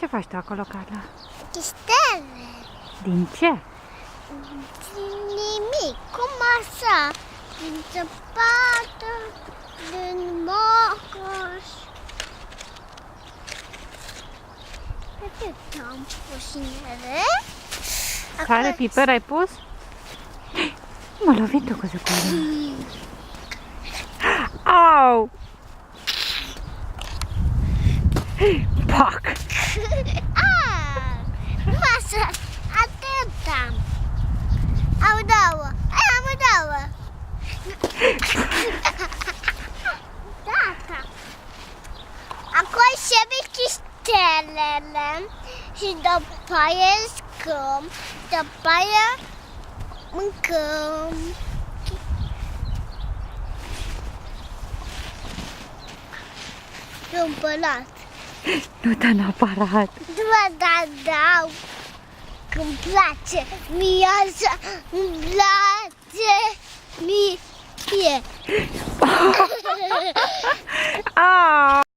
Ce faci tu acolo, Carla? Chistele. Din ce? Din nimic. Cum așa? Din zăpadă, din mocoș. Atât am pus în ele. Care Acum- piper ai pus? M-a lovit tu cu zăcoară. Au! Pac! Ah, Masa, atât am. Am două. Ai, am două. Gata. Acum și chistelele și după aia scăm, după aia mâncăm. Eu împălat. Nu te-a neapărat. Doar da dau Când place mie așa Îmi place mie Au!